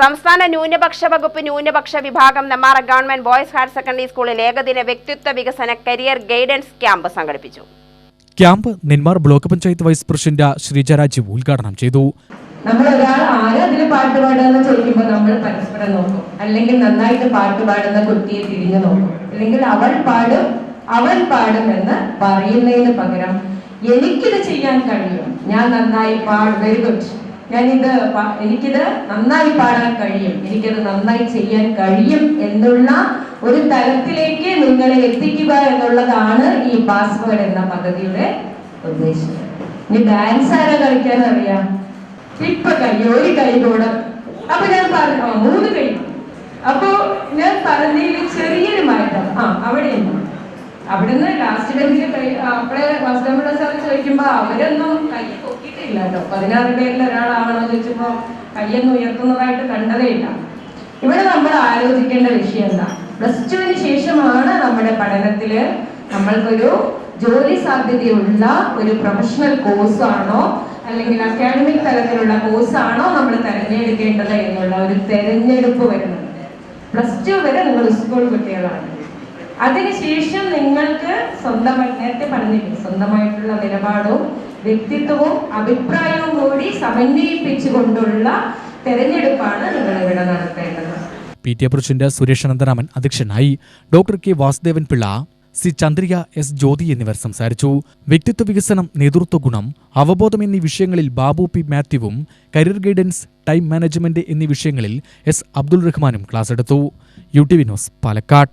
സംസ്ഥാന ന്യൂനപക്ഷ വകുപ്പ് ന്യൂനപക്ഷ വിഭാഗം Nemmara government boys higher secondary സ്കൂളിൽ ഏകദിന വ്യക്തിത്വ വികസന കരിയർ ഗൈഡൻസ് ക്യാമ്പ് സംഘടിപ്പിച്ചു. Camp Nenmara block panchayat vice president Sreeja Rajeev ഉദ്ഘാടനം ചെയ്തു. നമ്മൾ ഒരാൾ ആരാ അതിൽ പാട്ട് പാടുക ചോദിക്കുമ്പോൾ നമ്മൾ പരസ്പരം നോക്കും. അല്ലെങ്കിൽ നന്നായിട്ട് പാട്ട് പാടുന്ന കുട്ടിയെ തിരിഞ്ഞു നോക്കും. അല്ലെങ്കിൽ അവൾ പാടും അവൻ പാടും എന്ന് പറയുന്നതിന് പകരം എനിക്കിത് ചെയ്യാൻ കഴിയും. ഞാൻ നന്നായി പാടും. Very good. ഞാനിത് എനിക്കിത് നന്നായി പാടാൻ കഴിയും. എനിക്കത് നന്നായി ചെയ്യാൻ കഴിയും എന്നുള്ള ഒരു തലത്തിലേക്ക് നിങ്ങളെ എത്തിക്കുക എന്നുള്ളതാണ് ഈ പാസ്വേഡ് എന്ന പദ്ധതിയുടെ ഉദ്ദേശം. ഇനി ഡാൻസ് ആരാ കളിക്കാൻ അറിയാം? ഇപ്പൊ കൈ ഒരു കൈ കൂടെ. അപ്പൊ ഞാൻ പറഞ്ഞു മൂന്ന് കൈ. അപ്പോ ഞാൻ പറഞ്ഞതിൽ ചെറിയൊരു മാറ്റം. ആ അവിടെയുണ്ട്. അവിടുന്ന് ലാസ്റ്റ് ബെഞ്ചിൽ അപ്പഴേ വാസുദേവ സാർ ചോദിക്കുമ്പോ അവരൊന്നും കൈ പൊക്കിയിട്ടില്ല കേട്ടോ. പതിനാറ് പേരിൽ ഒരാളാവണോ ചോദിച്ചപ്പോ കയ്യൊന്നും ഉയർത്തുന്നതായിട്ട് കണ്ടതേ ഇല്ല. ഇവിടെ നമ്മൾ ആലോചിക്കേണ്ട വിഷയം എന്താ? പ്ലസ് ടുവിന് ശേഷമാണ് നമ്മുടെ പഠനത്തിൽ നമ്മൾക്കൊരു ജോലി സാധ്യതയുള്ള ഒരു പ്രൊഫഷണൽ കോഴ്സാണോ അല്ലെങ്കിൽ അക്കാഡമിക് തലത്തിലുള്ള കോഴ്സാണോ നമ്മൾ തിരഞ്ഞെടുക്കേണ്ടത് എന്നുള്ള ഒരു തെരഞ്ഞെടുപ്പ് വരുന്നുണ്ട് പ്ലസ് ടു വരെ നിങ്ങൾ സ്കൂൾ കുട്ടികളാണ്. അതിനുശേഷം നിങ്ങൾക്ക് സ്വന്തമായി നേരത്തെ പറഞ്ഞില്ലേ സ്വന്തമായിട്ടുള്ള നിലപാടും വ്യക്തിത്വവും അഭിപ്രായവും കൂടി സമന്വയിപ്പിച്ചുകൊണ്ടുള്ള തെരഞ്ഞെടുപ്പാണ് നിങ്ങൾ ഇവിടെ നടത്തേണ്ടത്. P T A Suresh Anantharaman അധ്യക്ഷനായി doctor K Vasudevan Pillai C Chandrika S Jyothi എന്നിവർ സംസാരിച്ചു. വ്യക്തിത്വ വികസനം നേതൃത്വ ഗുണം അവബോധം എന്നീ വിഷയങ്ങളിൽ ബാബു പി മാത്യുവും കരിയർ ഗൈഡൻസ് ടൈം മാനേജ്മെന്റ് എന്നീ വിഷയങ്ങളിൽ എസ് അബ്ദുൾ റഹ്മാനും ക്ലാസ് എടുത്തു. U T V news Palakkad.